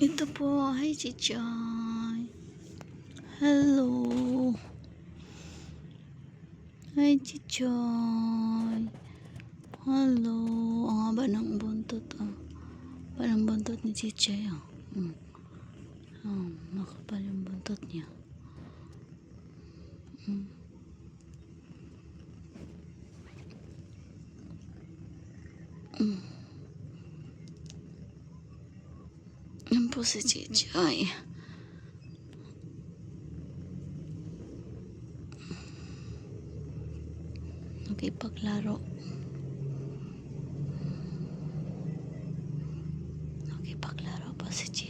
Ito po, hi Chichay. Hello. Hi Chichay. Hello. Ang haba ng buntot ah. Parang buntot ni Chichay ah. Hmm. Oh, yung buntot niya. Hmm. Hmm. Yan po si Chichay. Nakipaglaro. Nakipaglaro po si Chichay.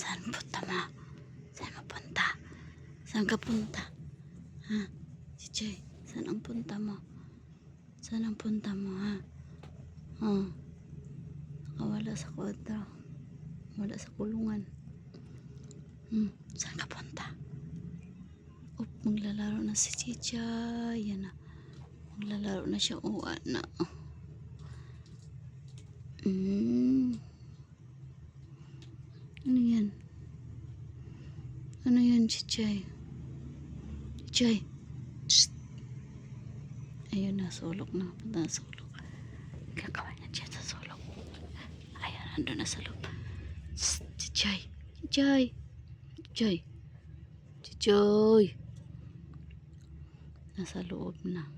Saan punta mo? Saan mo punta? Saan ka punta? Ha? Si Jay, saan ang punta mo? Saan ang punta mo, ha? Oh. Nakawala sa kwadro. Wala sa kulungan. Hmm. Saan ka punta? Up, maglalaro na si Chicha. Yan na. Maglalaro na siya. Uwa na. Hmm. Ano yan? Yan, Chichay? Chichay! Shh! Ayun na, sulok na. Punta na sulok. Gagawa niya dyan sa sulok. Ayun, nandun na sa loob. Shh! Chichay! Chichay! Chichay! Chichay! Nasa loob na.